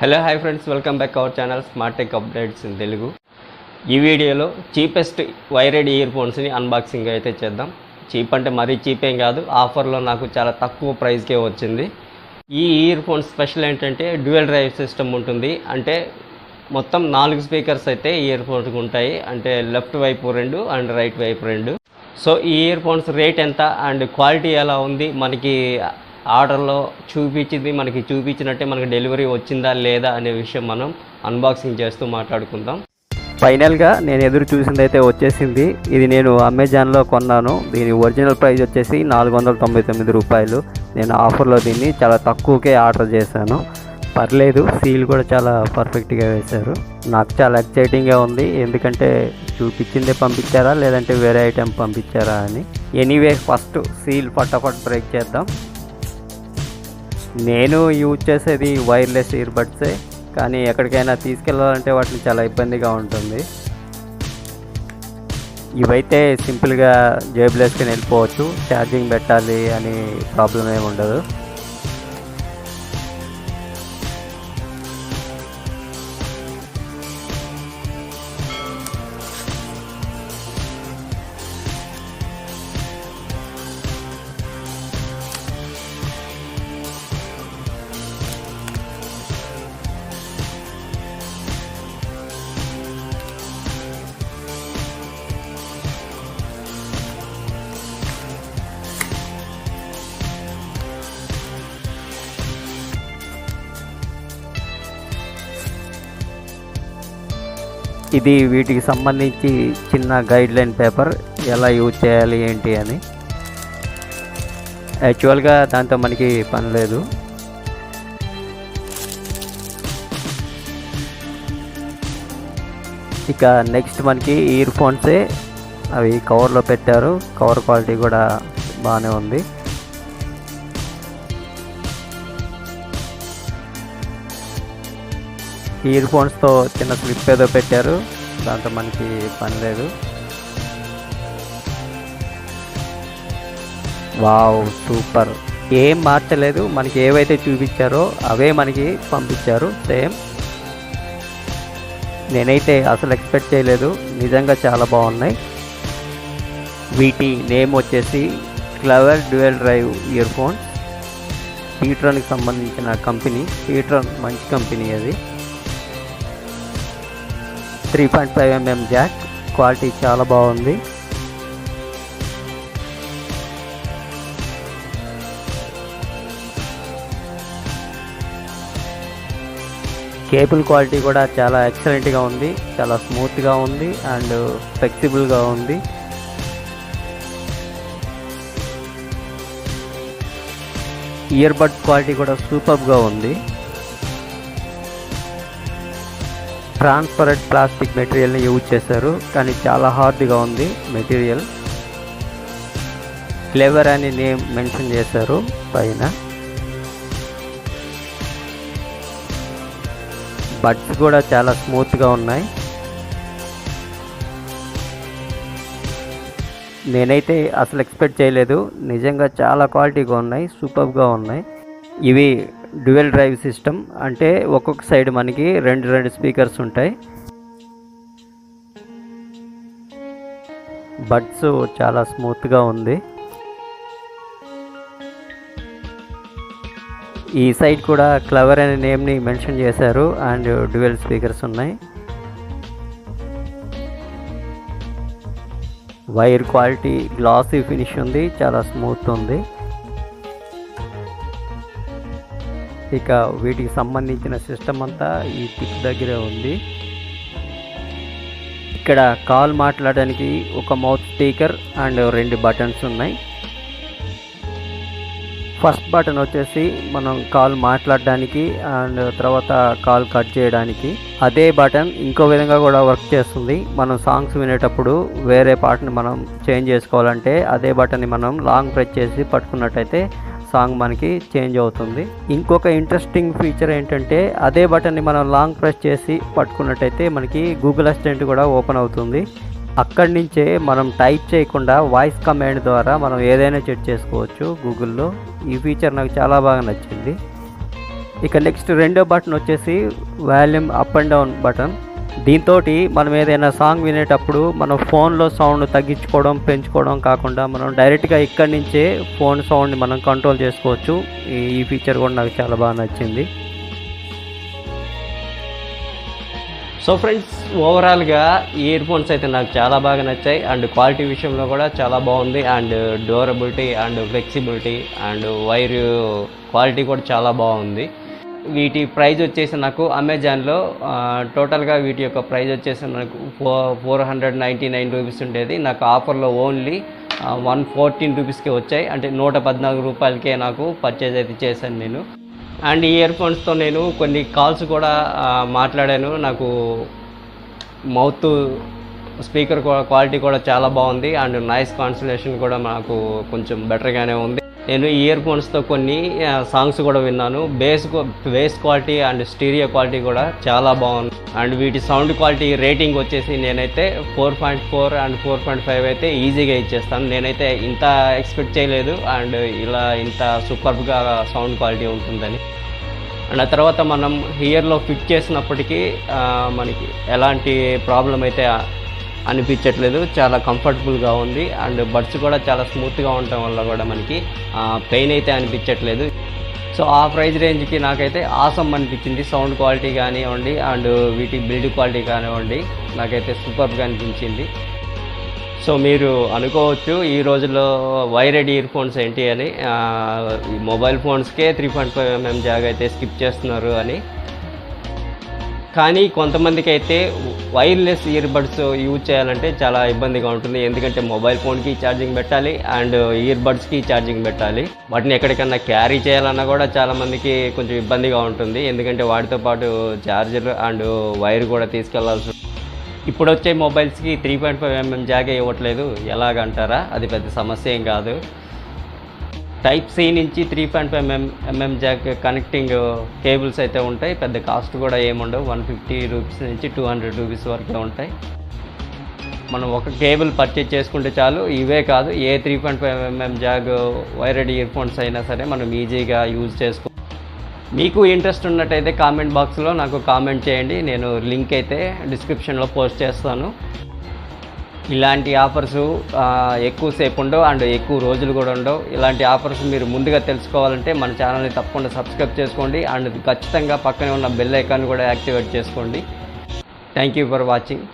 Hello hi friends welcome back our channel smart tech updates in Telugu ఈ వీడియోలో cheapest wired year ఫోన్స్ని unboxing అయితే చేద్దాం. Cheap అంటే మరీ చీప్ ఏం కాదు ఆఫర్లో నాకు చాలా తక్కువ ప్రైస్కే వచ్చింది. ఈ ఇయర్ ఫోన్ స్పెషల్ ఏంటంటే డ్యూయల్ డ్రైవ్ సిస్టమ్ ఉంటుంది. అంటే మొత్తం నాలుగు స్పీకర్స్ అయితే ఇయర్ ఫోన్స్కి ఉంటాయి. అంటే లెఫ్ట్ వైపు రెండు అండ్ రైట్ వైపు రెండు. సో ఈ ఇయర్ ఫోన్స్ రేట్ ఎంత అండ్ క్వాలిటీ ఎలా ఉంది? మనకి ఆర్డర్లో చూపించింది మనకి చూపించినట్టే మనకి డెలివరీ వచ్చిందా లేదా అనే విషయం మనం అన్బాక్సింగ్ చేస్తూ మాట్లాడుకుందాం. ఫైనల్గా నేను ఎదురు చూసింది అయితే వచ్చేసింది. ఇది నేను అమెజాన్లో కొన్నాను. దీని ఒరిజినల్ ప్రైస్ వచ్చేసి నాలుగు వందల తొంభై తొమ్మిది రూపాయలు. నేను ఆఫర్లో దీన్ని చాలా తక్కువకే ఆర్డర్ చేశాను. పర్లేదు సీల్ కూడా చాలా పర్ఫెక్ట్గా వేశారు. నాకు చాలా ఎక్సైటింగ్గా ఉంది. ఎందుకంటే చూపించిందే పంపించారా లేదంటే వేరే ఐటెం పంపించారా అని. ఎనీవే ఫస్ట్ సీల్ ఫటాఫట్ బ్రేక్ చేద్దాం. నేను యూజ్ చేసేది వైర్లెస్ ఇయర్బడ్సే కానీ ఎక్కడికైనా తీసుకెళ్ళాలంటే వాటిని చాలా ఇబ్బందిగా ఉంటుంది. ఇవైతే సింపుల్గా జేబులేసుకుని వెళ్ళిపోవచ్చు. ఛార్జింగ్ పెట్టాలి అని ప్రాబ్లం ఏమి ఉండదు. ఇది వీటికి సంబంధించి చిన్న గైడ్లైన్ పేపర్ ఎలా యూజ్ చేయాలి ఏంటి అని. యాక్చువల్గా దాంతో మనకి పని లేదు. ఇక నెక్స్ట్ మనకి ఇయర్ ఫోన్సే అవి కవర్లో పెట్టారు. కవర్ క్వాలిటీ కూడా బాగానే ఉంది. ఇయర్ ఫోన్స్తో చిన్న స్లిప్ ఏదో పెట్టారు. దాంతో మనకి పని లేదు. Wow super. ఏం మార్చలేదు. మనకి ఏవైతే చూపించారో అవే మనకి పంపించారు. సేమ్. నేనైతే అసలు ఎక్స్పెక్ట్ చేయలేదు. నిజంగా చాలా బాగున్నాయి. వీటి నేమ్ వచ్చేసి clever dual drive earphones హీట్రాన్కి సంబంధించిన కంపెనీ హీట్రాన్ మంచి కంపెనీ అది. Three point five MM jack quality చాలా బాగుంది. కేబుల్ క్వాలిటీ కూడా చాలా ఎక్సలెంట్గా ఉంది. చాలా స్మూత్గా ఉంది అండ్ ఫ్లెక్సిబుల్గా ఉంది. ఇయర్ బడ్ క్వాలిటీ కూడా సూపర్గా ఉంది. ట్రాన్స్పరెంట్ ప్లాస్టిక్ మెటీరియల్ని యూజ్ చేశారు కానీ చాలా హార్డ్గా ఉంది మెటీరియల్. ఫ్లేవర్ అని నేమ్ మెన్షన్ చేశారు పైన. బడ్స్ కూడా చాలా స్మూత్గా ఉన్నాయి. నేనైతే అసలు ఎక్స్పెక్ట్ చేయలేదు. నిజంగా చాలా క్వాలిటీగా ఉన్నాయి సూపర్గా ఉన్నాయి. ఇవి డ్యువెల్ డ్రైవ్ సిస్టమ్ అంటే ఒక్కొక్క సైడ్ మనకి రెండు రెండు స్పీకర్స్ ఉంటాయి. బడ్స్ చాలా స్మూత్గా ఉంది. ఈ సైడ్ కూడా క్లవర్ అనే నేమ్ని మెన్షన్ చేశారు అండ్ డ్యువెల్ స్పీకర్స్ ఉన్నాయి. వైర్ క్వాలిటీ గ్లాసీ ఫినిష్ ఉంది చాలా స్మూత్ ఉంది. ఇక వీటికి సంబంధించిన సిస్టమ్ అంతా ఈ టిప్ దగ్గరే ఉంది. ఇక్కడ కాల్ మాట్లాడడానికి ఒక మౌత్ స్పీకర్ అండ్ రెండు బటన్స్ ఉన్నాయి. ఫస్ట్ బటన్ వచ్చేసి మనం కాల్ మాట్లాడడానికి అండ్ తర్వాత కాల్ కట్ చేయడానికి. అదే బటన్ ఇంకో విధంగా కూడా వర్క్ చేస్తుంది. మనం సాంగ్స్ వినేటప్పుడు వేరే పాటని మనం చేంజ్ చేసుకోవాలంటే అదే బటన్ని మనం లాంగ్ ప్రెస్ చేసి పట్టుకున్నట్టయితే సాంగ్ మనకి చేంజ్ అవుతుంది. ఇంకొక ఇంట్రెస్టింగ్ ఫీచర్ ఏంటంటే అదే బటన్ని మనం లాంగ్ ప్రెస్ చేసి పట్టుకున్నట్టయితే మనకి గూగుల్ అసిస్టెంట్ కూడా ఓపెన్ అవుతుంది. అక్కడి నుంచే మనం టైప్ చేయకుండా వాయిస్ కమాండ్ ద్వారా మనం ఏదైనా చెక్ చేసుకోవచ్చు గూగుల్లో ఈ ఫీచర్ నాకు చాలా బాగా నచ్చింది. ఇక నెక్స్ట్ రెండో బటన్ వచ్చేసి volume up and down button దీంతో మనం ఏదైనా సాంగ్ వినేటప్పుడు మనం ఫోన్లో సౌండ్ తగ్గించుకోవడం పెంచుకోవడం కాకుండా మనం డైరెక్ట్గా ఇక్కడి నుంచే ఫోన్ సౌండ్ని మనం కంట్రోల్ చేసుకోవచ్చు. ఈ ఫీచర్ కూడా నాకు చాలా బాగా నచ్చింది. సో ఫ్రెండ్స్ ఓవరాల్గా ఈ ఇయర్ ఫోన్స్ అయితే నాకు చాలా బాగా నచ్చాయి. అండ్ క్వాలిటీ విషయంలో కూడా చాలా బాగుంది. And durability and flexibility and wire quality కూడా చాలా బాగుంది. వీటి ప్రైజ్ వచ్చేసి నాకు అమెజాన్లో టోటల్గా వీటి యొక్క ప్రైజ్ వచ్చేసి నాకు four four hundred ninety nine rupees ఉండేది. నాకు ఆఫర్లో ఓన్లీ వన్ ఫోర్టీన్ రూపీస్కే వచ్చాయి. అంటే నూట పద్నాలుగు రూపాయలకే నాకు పర్చేజ్ అయితే చేశాను నేను. అండ్ ఈ ఇయర్ ఫోన్స్తో నేను కొన్ని కాల్స్ కూడా మాట్లాడాను. నాకు మౌత్ స్పీకర్ క్వాలిటీ కూడా చాలా బాగుంది. అండ్ నాయిస్ కాన్సలేషన్ కూడా నాకు కొంచెం బెటర్గానే ఉంది. నేను ఇయర్ ఫోన్స్తో కొన్ని సాంగ్స్ కూడా విన్నాను. Bass bass quality and stereo quality కూడా చాలా బాగుంది. అండ్ వీటి సౌండ్ క్వాలిటీ రేటింగ్ వచ్చేసి నేనైతే four point four and four point five అయితే ఈజీగా ఇచ్చేస్తాను. నేనైతే ఇంత ఎక్స్పెక్ట్ చేయలేదు అండ్ ఇలా ఇంత సూపర్గా సౌండ్ క్వాలిటీ ఉంటుందని. అండ్ ఆ తర్వాత మనం హియర్లో ఫిట్ చేసినప్పటికీ మనకి ఎలాంటి ప్రాబ్లం అయితే అనిపించట్లేదు. చాలా కంఫర్టబుల్గా ఉంది. అండ్ బడ్స్ కూడా చాలా స్మూత్గా ఉండటం వల్ల కూడా మనకి పెయిన్ అయితే అనిపించట్లేదు. సో ఆ ప్రైస్ రేంజ్కి నాకైతే ఆసం అనిపించింది. సౌండ్ క్వాలిటీ కానివ్వండి అండ్ వీటి బిల్డ్ క్వాలిటీ కానివ్వండి నాకైతే సూపర్గా అనిపించింది. సో మీరు అనుకోవచ్చు ఈ రోజుల్లో వైరెడ్ ఇయర్ ఫోన్స్ ఏంటి అని మొబైల్ ఫోన్స్కే three point five MM jack అయితే స్కిప్ చేస్తున్నారు అని. కానీ కొంతమందికి అయితే వైర్లెస్ ఇయర్ బడ్స్ యూజ్ చేయాలంటే చాలా ఇబ్బందిగా ఉంటుంది. ఎందుకంటే మొబైల్ ఫోన్కి ఛార్జింగ్ పెట్టాలి అండ్ ఇయర్ బడ్స్కి ఛార్జింగ్ పెట్టాలి. వాటిని ఎక్కడికన్నా క్యారీ చేయాలన్నా కూడా చాలామందికి కొంచెం ఇబ్బందిగా ఉంటుంది. ఎందుకంటే వాటితో పాటు ఛార్జర్ అండ్ వైర్ కూడా తీసుకెళ్ళాల్సి ఇప్పుడు వచ్చే మొబైల్స్కి త్రీ పాయింట్ ఫైవ్ ఎంఎం జాగే ఇవ్వట్లేదు. ఎలాగంటారా? అది పెద్ద సమస్య ఏం కాదు. టైప్ సి నుంచి three point five MM MM jack connecting cables అయితే ఉంటాయి. పెద్ద కాస్ట్ కూడా ఏముండవు. వన్ ఫిఫ్టీ రూపీస్ నుంచి టూ హండ్రెడ్ రూపీస్ వరకే ఉంటాయి. మనం ఒక కేబుల్ పర్చేజ్ చేసుకుంటే చాలు. ఇవే కాదు ఏ three point five MM jack wired earphones అయినా సరే మనం ఈజీగా యూజ్ చేసుకో. మీకు ఇంట్రెస్ట్ ఉన్నట్టయితే కామెంట్ బాక్స్లో నాకు కామెంట్ చేయండి. నేను లింక్ అయితే డిస్క్రిప్షన్లో పోస్ట్ చేస్తాను. ఇలాంటి ఆఫర్స్ ఎక్కువసేపు ఉండవు అండ్ ఎక్కువ రోజులు కూడా ఉండవు. ఇలాంటి ఆఫర్స్ మీరు ముందుగా తెలుసుకోవాలంటే మన ఛానల్ని తప్పకుండా సబ్స్క్రైబ్ చేసుకోండి అండ్ ఖచ్చితంగా పక్కనే ఉన్న బెల్ ఐకాన్ కూడా యాక్టివేట్ చేసుకోండి. Thank you for watching